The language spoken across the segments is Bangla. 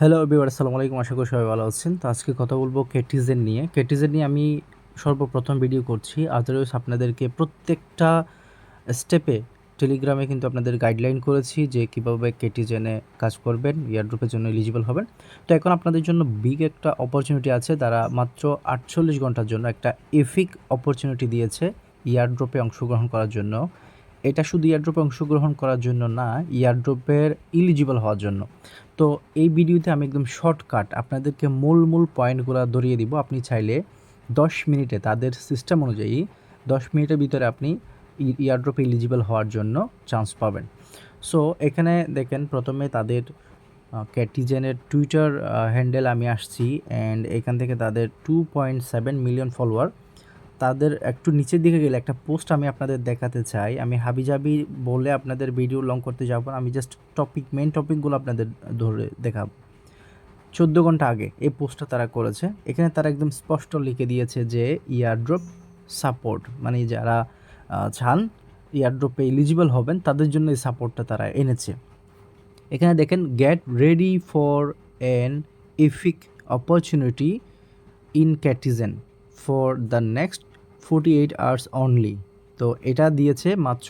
হ্যালো এভরিওয়ান আসসালামু আলাইকুম, আশা করি সবাই ভালো আছেন। তো আজকে কথা বলব কেটিজেন নিয়ে। কেটিজেন নিয়ে আমি সর্বপ্রথম ভিডিও করছি। আদারওয়াইজ আপনাদেরকে প্রত্যেকটা স্টেপে টেলিগ্রামে কিন্তু আপনাদের গাইডলাইন করেছি যে কীভাবে কেটিজেনে কাজ করবেন ইয়ারড্রপের জন্য এলিজিবল হবেন। তো এখন আপনাদের জন্য বিগ একটা অপরচুনিটি আছে। তারা মাত্র আটচল্লিশ ঘণ্টার জন্য একটা এফিক অপরচুনিটি দিয়েছে ইয়ারড্রপে অংশগ্রহণ করার জন্য। এটা শুধু ইয়ারড্রপে অংশগ্রহণ করার জন্য না ইয়ারড্রপের ইলিজিবল হওয়ার জন্য। তো এই ভিডিওতে আমি একদম শর্টকাট আপনাদেরকে মূল মূল পয়েন্টগুলো ধরিয়ে দিব। আপনি চাইলে দশ মিনিটে তাদের সিস্টেম অনুযায়ী দশ মিনিটের ভিতরে আপনি ইয়ারড্রপে ইলিজিবল হওয়ার জন্য চান্স পাবেন। সো এখানে দেখেন প্রথমে তাদের ক্যাটিজেনের টুইটার হ্যান্ডেল আমি আসছি অ্যান্ড এখান থেকে তাদের two point seven million follower তাদের একটু নিচের দিকে গেলে একটা পোস্ট আমি আপনাদের দেখাতে চাই। আমি হাবিজাবি বলে আপনাদের ভিডিও লং করতে যাব আমি জাস্ট টপিক মেন টপিকগুলো আপনাদের ধরে দেখাব। চোদ্দ ঘণ্টা আগে এই পোস্টটা তারা করেছে। এখানে তারা একদম স্পষ্ট লিখে দিয়েছে যে ইয়ারড্রপ সাপোর্ট মানে যারা চান ইয়ারড্রপে এলিজিবল হবেন, তাদের জন্য এই সাপোর্টটা তারা এনেছে। এখানে দেখেন get ready for an epic opportunity in Catizen for the next forty eight hours only তো এটা দিয়েছে মাত্র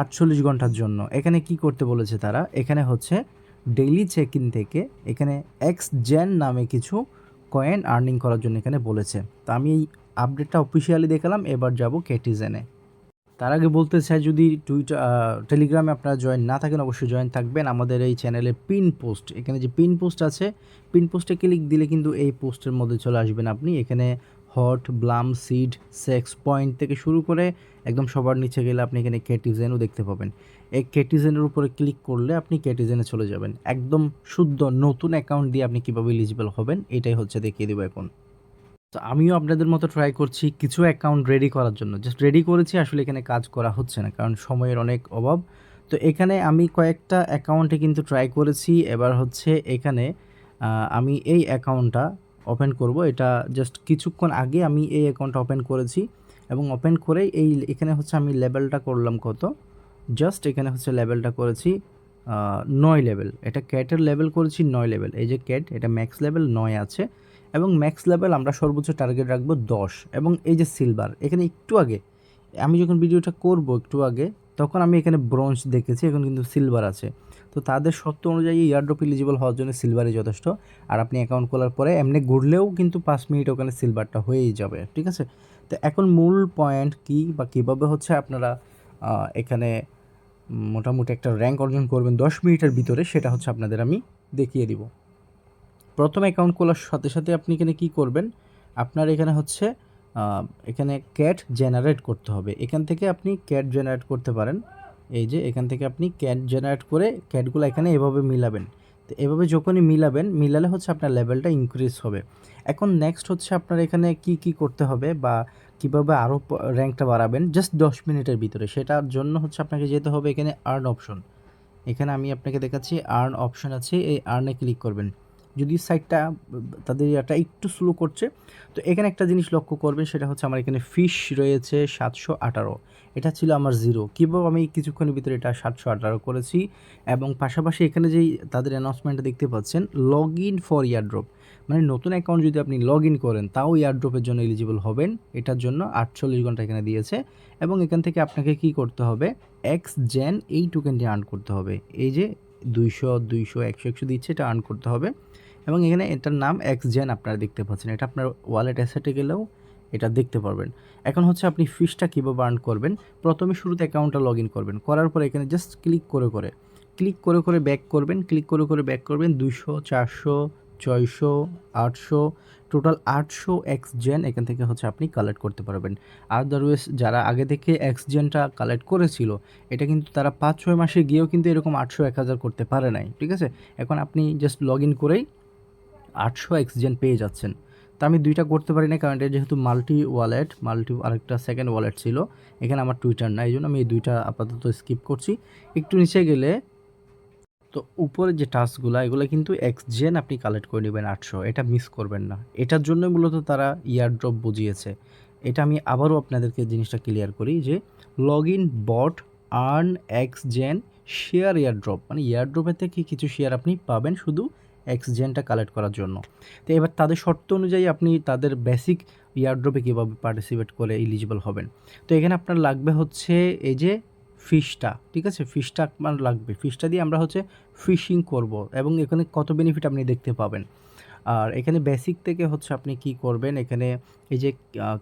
আটচল্লিশ ঘণ্টার জন্য। এখানে কি করতে বলেছে তারা? এখানে হচ্ছে ডেইলি চেক ইন থেকে এখানে এক্স জেন নামে কিছু কয়েন আর্নিং করার জন্য এখানে বলেছে। তো আমি এই আপডেটটা অফিসিয়ালি দেখালাম, এবার যাব কেটিজেনে তার আগে বলতে চাই, যদি টুইটার টেলিগ্রামে আপনারা জয়েন না থাকেন, অবশ্যই জয়েন থাকবেন। আমাদের এই চ্যানেলে পিন পোস্ট এখানে যে পিন পোস্ট আছে পিন পোস্টে ক্লিক দিলে কিন্তু এই পোস্টের মধ্যে চলে আসবেন আপনি। এখানে hot bloom seed six point থেকে শুরু করে একদম সবার নিচে গেলে আপনি এখানে কেটিজেনও দেখতে পাবেন। এই কেটিজেনের উপরে ক্লিক করলে আপনি কেটিজেনে চলে যাবেন। একদম শুদ্ধ নতুন অ্যাকাউন্ট দিয়ে আপনি কীভাবে এলিজিবল হবেন, এটাই হচ্ছে দেখিয়ে দেবো এখন। তো আমিও আপনাদের মতো ট্রাই করছি কিছু অ্যাকাউন্ট রেডি করার জন্য। জাস্ট রেডি করেছি, আসলে এখানে কাজ করা হচ্ছে না, কারণ সময়ের অনেক অভাব। তো এখানে আমি কয়েকটা অ্যাকাউন্টে কিন্তু ট্রাই করেছি, এবার হচ্ছে এখানে আমি এই অ্যাকাউন্টটা ওপেন করব। এটা জাস্ট কিছুক্ষণ আগে আমি এই অ্যাকাউন্টটা ওপেন করেছি এবং ওপেন করে এই এখানে হচ্ছে আমি লেভেলটা করলাম কত? জাস্ট এখানে হচ্ছে লেভেলটা করেছি নয় লেভেল এটা ক্যাটের লেভেল করেছি, নয় লেভেল এই যে ক্যাট এটা ম্যাক্স লেভেল নয় আছে। এবং ম্যাক্স লেভেল আমরা সর্বোচ্চ টার্গেট রাখব দশ। এবং এই যে সিলভার এখানে একটু আগে আমি যখন ভিডিওটা করব একটু আগে, তখন আমি এখানে ব্রোঞ্জ দেখেছি, এখন কিন্তু সিলভার আছে। তো তাদের সত্য অনুযায়ী ইয়ারড্রপ এলিজিবল হওয়ার জন্য সিলভারই যথেষ্ট। আর আপনি অ্যাকাউন্ট খোলার পরে এমনি ঘুরলেও কিন্তু পাঁচ মিনিট ওখানে সিলভারটা হয়েই যাবে, ঠিক আছে? তো এখন মূল পয়েন্ট কি বা কীভাবে হচ্ছে আপনারা এখানে মোটামুটি একটা র্যাঙ্ক অর্জন করবেন দশ মিনিটের ভিতরে, সেটা হচ্ছে আপনাদের আমি দেখিয়ে দিব। প্রথম অ্যাকাউন্ট খোলার সাথে সাথে আপনি এখানে কি করবেন? আপনার এখানে হচ্ছে এখানে ক্যাট জেনারেট করতে হবে। এখান থেকে আপনি ক্যাট জেনারেট করতে পারেন। এই যে, এখান থেকে আপনি ক্যাট জেনারেট করে ক্যাটগুলো এখানে এভাবে মিলাবেন। তো এভাবে যখনই মিলাবেন, মিলালে হচ্ছে আপনার লেভেলটা ইনক্রিজ হবে। এখন নেক্সট হচ্ছে আপনার এখানে কি কি করতে হবে বা কীভাবে আরও র্যাঙ্কটা বাড়াবেন? জাস্ট দশ মিনিটের ভিতরে। সেটার জন্য হচ্ছে আপনাকে যেতে হবে এখানে আর্ন অপশন এখানে আমি আপনাকে দেখাচ্ছি আর্ন অপশন আছে। এই আর্নে ক্লিক করবেন। যদি সাইটটা তাদের এটা একটু স্লো করছে, তো এখানে একটা জিনিস লক্ষ্য করবেন, সেটা হচ্ছে আমার এখানে ফিশ রয়েছে সাতশো আঠারো। এটা ছিল আমার জিরো কীভাবে আমি কিছুক্ষণের ভিতরে এটা সাতশো আঠারো করেছি? এবং পাশাপাশি এখানে যেই তাদের অ্যানাউন্সমেন্টটা দেখতে পাচ্ছেন লগ ইন ফর ইয়ারড্রপ মানে নতুন অ্যাকাউন্ট যদি আপনি লগ ইন করেন, তাও ইয়ারড্রপের জন্য এলিজিবল হবেন। এটার জন্য আটচল্লিশ ঘণ্টা এখানে দিয়েছে। এবং এখান থেকে আপনাকে কি করতে হবে? এক্স জেন এই টোকেনটি আর্ন করতে হবে। এই যে দুইশো দুইশো, একশো একশো দিচ্ছে, এটা আর্ন করতে হবে। এবং এখানে এটার নাম এক্স জেন আপনারা দেখতে পাচ্ছেন। এটা আপনার ওয়ালেট অ্যাসেটে গেলেও এটা দেখতে পারবেন। এখন হচ্ছে আপনি ফিসটা কীভাবে আর্ন করবেন? প্রথমে শুরুতে অ্যাকাউন্টটা লগ ইন করবেন। করার পর এখানে জাস্ট ক্লিক করে করে। ক্লিক করে করে ব্যাক করবেন। ক্লিক করে করে ব্যাক করবেন দুশো চারশো, ছয়শো, আটশো টোটাল আটশো এক্স জেন এখান থেকে হচ্ছে আপনি কালেক্ট করতে পারবেন। আদারওয়াইজ যারা আগে থেকে এক্স জেনটা কালেক্ট করেছিল, এটা কিন্তু তারা পাঁচ, ছয় মাসে গিয়েও কিন্তু এরকম আটশো, এক হাজার করতে পারে নাই। ঠিক আছে? এখন আপনি জাস্ট লগ ইন করেই আটশো এক্সজেন পেয়ে যাচ্ছেন। তা আমি দুইটা করতে পারি না কারণ এটা যেহেতু মাল্টি ওয়ালেট মাল্টি আরেকটা সেকেন্ড ওয়ালেট ছিল, এখানে আমার টুইটার না এই জন্য আমি এই দুইটা আপাতত স্কিপ করছি। একটু নিচে গেলে, তো উপরে যে টাস্কগুলো এগুলো কিন্তু এক্সজেন আপনি কালেক্ট করে নেবেন আটশো, এটা মিস করবেন না। এটার জন্য মূলত তারা ইয়ারড্রপ বুঝিয়েছে। এটা আমি আবারও আপনাদেরকে জিনিসটা ক্লিয়ার করি যে log in bot earn X gen share airdrop মানে এয়ারড্রপের থেকে কিছু শেয়ার আপনি পাবেন শুধু এক্সচেঞ্জটা কালেক্ট করার জন্য। তো এবার তাদের শর্ত অনুযায়ী আপনি তাদের বেসিক এয়ারড্রপে কীভাবে পার্টিসিপেট করে এলিজিবল হবেন। তো এখানে আপনার লাগবে হচ্ছে এই যে ফিশটা ঠিক আছে? ফিশটা আপনার লাগবে। ফিশটা দিয়ে আমরা হচ্ছে ফিশিং করব এবং এখানে কত বেনিফিট আপনি দেখতে পাবেন। আর এখানে বেসিক থেকে হচ্ছে আপনি কি করবেন? এখানে এই যে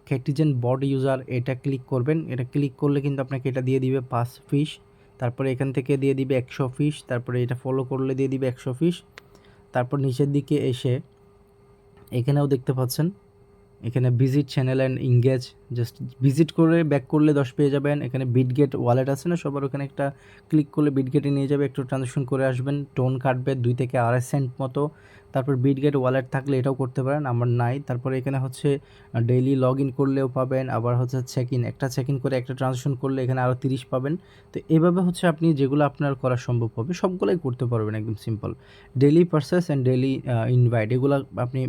ক্যাটিজেন বড ইউজার এটা ক্লিক করবেন। এটা ক্লিক করলে কিন্তু আপনাকে এটা দিয়ে দিবে পাঁচ ফিশ তারপরে এখান থেকে দিয়ে দিবে একশো ফিশ তারপরে এটা ফলো করলে দিয়ে দিবে একশো ফিশ তারপর নিচের দিকে এসে এখানেও দেখতে পাচ্ছেন, এখানে visit channel and engage just visit করে ব্যাক করলে দশ পেয়ে যাবেন। এখানে বিটগেট ওয়ালেট আছে না, সবার ওখানে একটা ক্লিক করলে বিটগেটে নিয়ে যাবে, একটু ট্রানজ্যাকশন করে আসবেন। টোন কাটবে, দুই থেকে আড়াই সেন্ট মতো। তারপর বিটগেট ওয়ালেট থাকলে এটাও করতে পারেন, আমার নাই। তারপরে এখানে হচ্ছে ডেইলি লগ ইন করলেও পাবেন, আবার হচ্ছে চেক ইন একটা চেক ইন করে একটা ট্রানজ্যাকশন করলে এখানে আরও তিরিশ পাবেন। তো এভাবে হচ্ছে আপনি যেগুলো আপনার করা সম্ভব হবে, সবগুলোই করতে পারবেন একদম simple daily purchase and daily invite এগুলো আপনি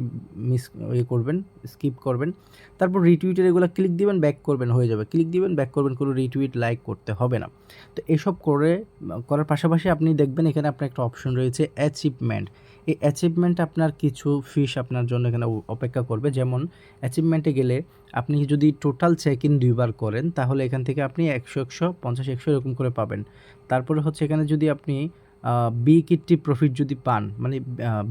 মিস ইয়ে করবেন স্কিপ করবেন। তারপর রিটুইটের এগুলো ক্লিক দিবেন ব্যাক করবেন, হয়ে যাবে। ক্লিক দিবেন ব্যাক করবেন, কোনো রিটুইট লাইক করতে হবে না। তো এসব করে, করার পাশাপাশি আপনি দেখবেন এখানে আপনার একটা অপশন রয়েছে অ্যাচিভমেন্ট এই অ্যাচিভমেন্ট আপনার কিছু ফিস আপনার জন্য এখানে অপেক্ষা করবে। যেমন অ্যাচিভমেন্টে গেলে আপনি যদি টোটাল চেক ইন দুইবার করেন, তাহলে এখান থেকে আপনি একশো একশো, পঞ্চাশ, একশো এরকম করে পাবেন। তারপরে হচ্ছে এখানে যদি আপনি বি কিটটি প্রফিট যদি পান মানে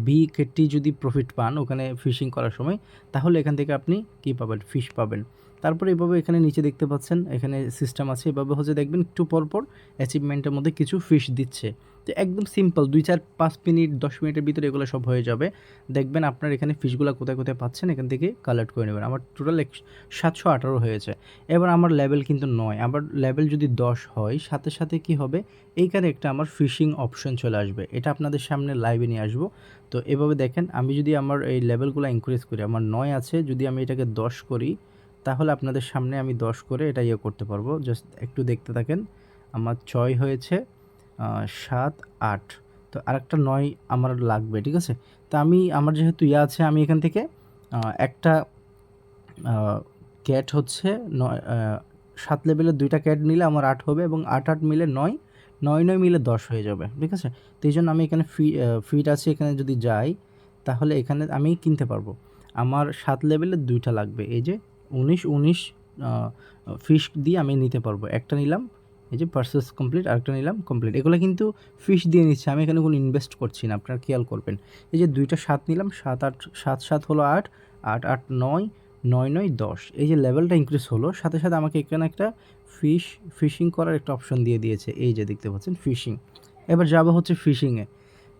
বি কিটটি যদি প্রফিট পান ওখানে ফিশিং করার সময়, তাহলে এখান থেকে আপনি কী পাবেন? ফিশ পাবেন। তারপরে এভাবে এখানে নিচে দেখতে পাচ্ছেন, এখানে সিস্টেম আছে। এভাবে হচ্ছে দেখবেন একটু পর পর অ্যাচিভমেন্টের মধ্যে কিছু ফিশ দিচ্ছে। তো একদম সিম্পল দুই চার পাঁচ মিনিট, দশ মিনিটের ভিতরে এগুলো সব হয়ে যাবে। দেখবেন আপনার এখানে ফিশগুলো কোথায় কোথায় পাচ্ছেন, এখান থেকে কালেক্ট করে নেবেন। আমার টোটাল এক সাতশো আঠারো হয়েছে। এবার আমার লেভেল কিন্তু নয়। আবার লেভেল যদি দশ হয়, সাথে সাথে কি হবে? এইখানে একটা আমার ফিশিং অপশন চলে আসবে। এটা আপনাদের সামনে লাইভে নিয়ে আসব। তো এভাবে দেখেন, আমি যদি আমার এই লেভেলগুলো ইনক্রিজ করি, আমার নয় আছে, যদি আমি এটাকে দশ করি তাহলে আপনাদের সামনে আমি দশ করে এটা ইয়ে করতে পারব। জাস্ট একটু দেখতে থাকেন। আমার ছয় হয়েছে সাত, আট। তো আরেকটা নয় আমার লাগবে, ঠিক আছে? তো আমি, আমার যেহেতু ইয়ে আছে, আমি এখান থেকে একটা ক্যাট হচ্ছে নয় সাত লেভেলের দুইটা ক্যাট নিলে আমার আট হবে এবং আট আট মিলে নয় নয় নয় মিলে দশ হয়ে যাবে, ঠিক আছে? তো এই জন্য আমি এখানে ফি ফিট আছে, এখানে যদি যাই, তাহলে এখানে আমি কিনতে পারব। আমার সাত লেভেলের দুইটা লাগবে, এই যে উনিশ উনিশ ফিশ দিয়ে আমি নিতে পারব। একটা নিলাম, এই যে পার্সেস কমপ্লিট আরেকটা নিলাম কমপ্লিট এগুলো কিন্তু ফিশ দিয়ে নিচ্ছে, আমি এখানে কোনো ইনভেস্ট করছি না, আপনারা খেয়াল করবেন। এই যে দুইটা সাত নিলাম, সাত আট, সাত সাত হলো আট আট আট, নয় নয় নয়, দশ। এই যে লেভেলটা ইনক্রিজ হলো, সাথে সাথে আমাকে এখানে একটা ফিশ ফিশিং করার একটা অপশন দিয়ে দিয়েছে। এই যে দেখতে পাচ্ছেন ফিশিং এবার যাব হচ্ছে ফিশিংয়ে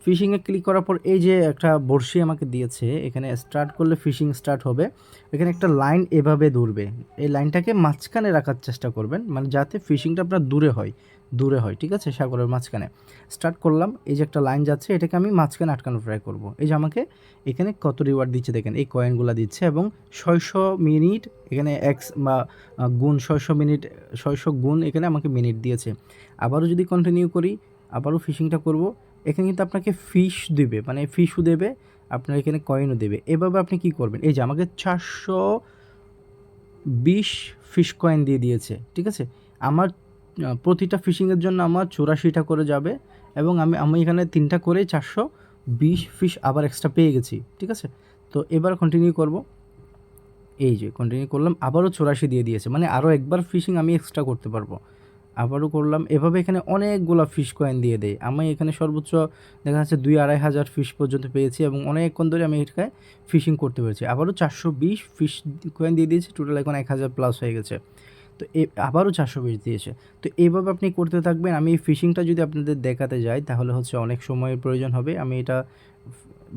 ফিশিংয়ে ক্লিক করার পর এই যে একটা বড়শি আমাকে দিয়েছে, এখানে স্টার্ট করলে ফিশিং স্টার্ট হবে। এখানে একটা লাইন এভাবে দূরবে এই লাইনটাকে মাঝখানে রাখার চেষ্টা করবেন মানে যাতে ফিশিংটা আপনার দূরে হয় দূরে হয়, ঠিক আছে? সাগরের মাঝখানে। স্টার্ট করলাম, এই যে একটা লাইন যাচ্ছে, এটাকে আমি মাঝখানে আটকানো ট্রাই করব। এই যে আমাকে এখানে কত রিওয়ার্ড দিচ্ছে দেখেন, এই কয়েনগুলো দিচ্ছে এবং ছয়শো মিনিট, এখানে এক্স বা গুণ ছয়শো মিনিট, ছয়শো গুণ এখানে আমাকে মিনিট দিয়েছে। আবারও যদি কন্টিনিউ করি, আবারও ফিশিংটা করব। এখানে কিন্তু আপনাকে ফিশ দেবে মানে ফিশও দেবে, আপনার এখানে কয়েনও দেবে। এভাবে আপনি কি করবেন? এই যে আমাকে চারশো বিশ ফিশ কয়েন দিয়ে দিয়েছে, ঠিক আছে? আমার প্রতিটা ফিশিংয়ের জন্য আমার চুরাশিটা করে যাবে এবং আমি আমি এখানে তিনটা করে চারশো বিশ ফিশ আবার এক্সট্রা পেয়ে গেছি, ঠিক আছে? তো এবার কন্টিনিউ করব। এই যে কন্টিনিউ করলাম, আবারও চুরাশি দিয়ে দিয়েছে মানে আরও একবার ফিশিং আমি এক্সট্রা করতে পারব। আবারও করলাম। এভাবে এখানে অনেকগুলো ফিশ কয়েন দিয়ে দেয় আমি এখানে সর্বোচ্চ দেখা যাচ্ছে দুই আড়াই হাজার ফিশ পর্যন্ত পেয়েছি এবং অনেকক্ষণ ধরে আমি এটাকে ফিশিং করতে পেরেছি। আবারও চারশো বিশ ফিশ কয়েন দিয়ে দিয়েছি। টোটাল এখন এক হাজার প্লাস হয়ে গেছে। তো এ, আবারও চারশো বিশ দিয়েছে। তো এইভাবে আপনি করতে থাকবেন। আমি এই ফিশিংটা যদি আপনাদের দেখাতে যাই, তাহলে হচ্ছে অনেক সময়ের প্রয়োজন হবে। আমি এটা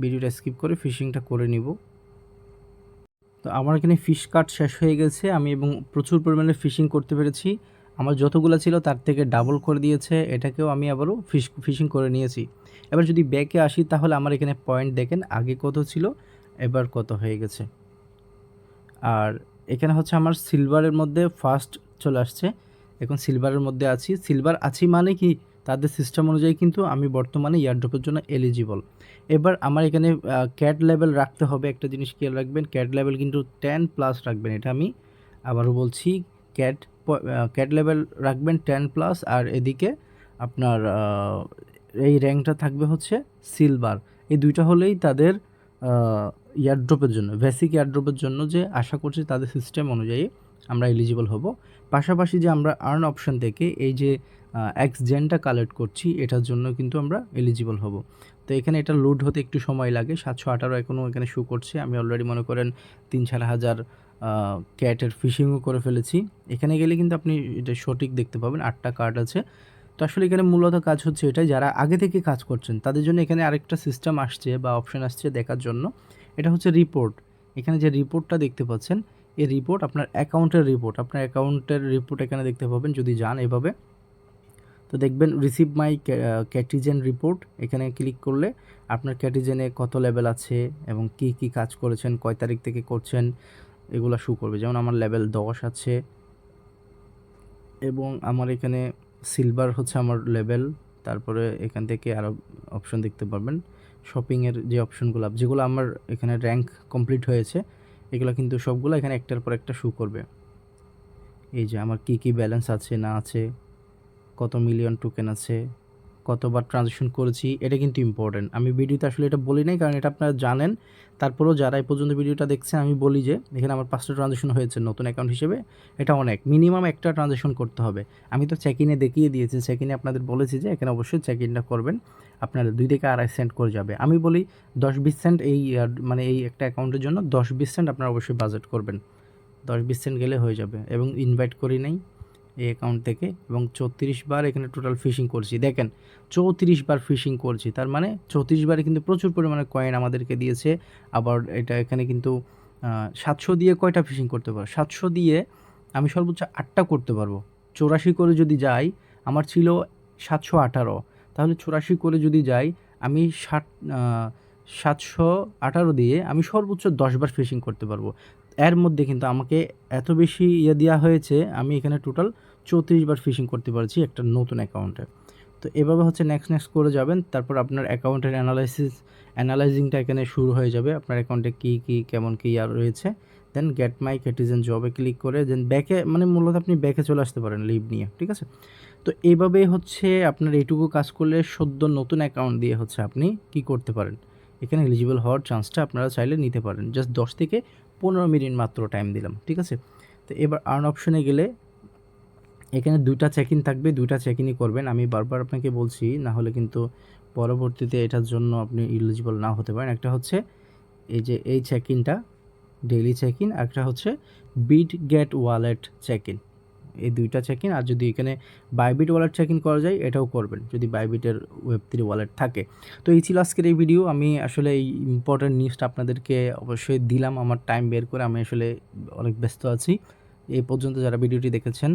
ভিডিওটা স্কিপ করে ফিশিংটা করে নিব। তো আমার এখানে ফিশ কাট শেষ হয়ে গেছে। আমি এবং প্রচুর পরিমাণে ফিশিং করতে পেরেছি। আমার যতগুলো ছিল তার থেকে ডাবল করে দিয়েছে, এটাকেও আমি আবারও ফিশ ফিশিং করে নিয়েছি। এবার যদি ব্যাকে আসি, তাহলে আমার এখানে পয়েন্ট দেখেন, আগে কত ছিল, এবার কত হয়ে গেছে। আর এখানে হচ্ছে আমার সিলভারের মধ্যে ফার্স্ট চলে আসছে। এখন সিলভারের মধ্যে আছি। সিলভার আছি মানে কি? তাদের সিস্টেম অনুযায়ী কিন্তু আমি বর্তমানে ইয়ারড্রপের জন্য এলিজিবল এবার আমার এখানে ক্যাট লেভেল রাখতে হবে। একটা জিনিস খেয়াল রাখবেন ক্যাট লেভেল কিন্তু টেন প্লাস রাখবেন। এটা আমি আবারও বলছি ক্যাট ক্যাট লেভেল রাখবেন টেন প্লাস আর এদিকে আপনার এই র্যাঙ্কটা থাকবে হচ্ছে সিলভার এই দুইটা হলেই তাদের ইয়ারড্রপের জন্য বেসিক ইয়ারড্রপের জন্য যে আশা করছি তাদের সিস্টেম অনুযায়ী আমরা এলিজিবল হব। পাশাপাশি যে আমরা আর্ন অপশন থেকে এই যে এক্স জেনটা কালেক্ট করছি, এটার জন্য কিন্তু আমরা এলিজিবল হব। তো এখানে এটা লোড হতে একটু সময় লাগে, সাতশো আঠারো এখনও এখানে শো করছে। আমি অলরেডি মনে করেন তিন চার হাজার ক্যাটের ফিশিংও করে ফেলেছি। এখানে গেলে কিন্তু আপনি এটা সঠিক দেখতে পাবেন, আটটা কার্ড আছে। তো আসলে এখানে মূলত কাজ হচ্ছে এটাই, যারা আগে থেকে কাজ করছেন, তাদের জন্য এখানে আরেকটা সিস্টেম আসছে বা অপশন আসছে দেখার জন্য। এটা হচ্ছে রিপোর্ট এখানে যে রিপোর্টটা দেখতে পাচ্ছেন, এই রিপোর্ট আপনার অ্যাকাউন্টের রিপোর্ট আপনার অ্যাকাউন্টের রিপোর্ট এখানে দেখতে পাবেন, যদি যান এভাবে। তো দেখবেন রিসিভ মাই ক্যাটিজেন রিপোর্ট এখানে ক্লিক করলে আপনার ক্যাটিজেনে কত লেভেল আছে এবং কি কি কাজ করেছেন, কয় তারিখ থেকে করছেন। এগুলো শু করবে। যেমন আমার লেভেল দশ আছে এবং আমার এখানে সিলভার হচ্ছে আমার লেভেল তারপরে এখান থেকে আরও অপশন দেখতে পারবেন। শপিংয়ের যে অপশনগুলো যেগুলো আমার এখানে র্যাঙ্ক কমপ্লিট হয়েছে, এগুলো কিন্তু সবগুলো এখানে একটার পর একটা শু করবে। এই যে আমার কি কি ব্যালেন্স আছে না আছে, কত মিলিয়ন টোকেন আছে কতবার ট্রানজেকশন করেছি, এটা কিন্তু ইম্পর্টেন্ট আমি ভিডিওতে আসলে এটা বলি নাই, কারণ এটা আপনারা জানেন। তারপরেও যারা এই পর্যন্ত ভিডিওটা দেখছেন, আমি বলি যে, এখানে আমার পাঁচটা ট্রানজেকশন হয়েছে নতুন অ্যাকাউন্ট হিসেবে। এটা অনেক। মিনিমাম একটা ট্রানজেকশন করতে হবে। আমি তো চেক ইনে দেখিয়ে দিয়েছি। চেক ইনে আপনাদের বলেছি যে, এখানে অবশ্যই চেক ইনটা করবেন। আপনার দুই থেকে আড়াই সেন্ট করে যাবে। আমি বলি দশ বিশ সেন্ট এই মানে এই একটা অ্যাকাউন্টের জন্য দশ বিশ সেন্ট আপনারা অবশ্যই বাজেট করবেন। দশ বিশ সেন্ট গেলে হয়ে যাবে। এবং ইনভাইট করি নাই। এই অ্যাকাউন্ট থেকে এবং চৌত্রিশ বার এখানে টোটাল ফিশিং করছি। দেখেন, চৌত্রিশ বার ফিশিং করছি, তার মানে চৌত্রিশ বারে কিন্তু প্রচুর পরিমাণে কয়েন আমাদেরকে দিয়েছে। আবার এটা এখানে কিন্তু সাতশো দিয়ে কয়টা ফিশিং করতে পারো? সাতশো দিয়ে আমি সর্বোচ্চ আটটা করতে পারব। চৌরাশি করে যদি যাই, আমার ছিল সাতশো আঠারো। তাহলে চৌরাশি করে যদি যাই, আমি ষাট সাতশো আঠারো দিয়ে আমি সর্বোচ্চ দশবার ফিশিং করতে পারব। এর মধ্যে কিন্তু আমাকে এত বেশি ইয়ে দেওয়া হয়েছে, আমি এখানে টোটাল চৌত্রিশ বার ফিশিং করতে পারছি একটা নতুন অ্যাকাউন্টে তো এভাবে হচ্ছে নেক্সট নেক্সট করে যাবেন, তারপর আপনার অ্যাকাউন্টের অ্যানালাইসিস অ্যানালাইজিংটা এখানে শুরু হয়ে যাবে, আপনার অ্যাকাউন্টে কী কী, কেমন, কী আর রয়েছে। দেন গেট মাই ক্যাটিজেন জবে ক্লিক করে দেন ব্যাকে মানে মূলত আপনি ব্যাকে চলে আসতে পারেন লিভ নিয়ে, ঠিক আছে? তো এইভাবে হচ্ছে আপনার এইটুকু কাজ করলে সদ্য নতুন অ্যাকাউন্ট দিয়ে হচ্ছে আপনি কি করতে পারেন? এখানে এলিজিবল হওয়ার চান্সটা আপনারা চাইলে নিতে পারেন। জাস্ট দশ থেকে পনেরো মিনিট মাত্র টাইম দিলাম, ঠিক আছে? তো এবার আর্ন অপশনে গেলে এখানে দুইটা চেক ইন থাকবে, দুইটা চেক ইনই করবেন। আমি বারবার আপনাকে বলছি, না হলে কিন্তু পরবর্তীতে এটার জন্য আপনি ইলিজিবল না হতে পারেন। একটা হচ্ছে এই যে এই চেক ইনটা ডেইলি চেক ইন একটা হচ্ছে Bitget wallet check in এই দুইটা চেক ইন আর যদি এখানে বাইবিট ওয়ালেট চেক ইন করা যায়, এটাও করবেন যদি বাইবিটের ওয়েব থ্রি ওয়ালেট থাকে। তো এই ছিল আজকের এই ভিডিও আমি আসলে এই ইম্পর্টেন্ট নিউজটা আপনাদেরকে অবশ্যই দিলাম। আমার টাইম বের করে আমি আসলে অনেক ব্যস্ত আছি। এই পর্যন্ত যারা ভিডিওটি দেখেছেন,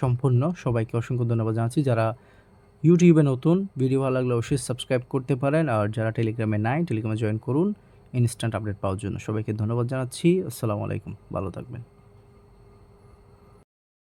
সম্পূর্ণ সবাইকে অসংখ্য ধন্যবাদ জানাচ্ছি। যারা ইউটিউবে নতুন ভিডিও ভালো লাগলে অবশ্যই সাবস্ক্রাইব করতে পারেন। আর যারা টেলিগ্রামে নাই টেলিগ্রামে জয়েন করুন। ইনস্ট্যান্ট আপডেট পাওয়ার জন্য সবাইকে ধন্যবাদ জানাচ্ছি। আসসালামু আলাইকুম। ভালো থাকবেন।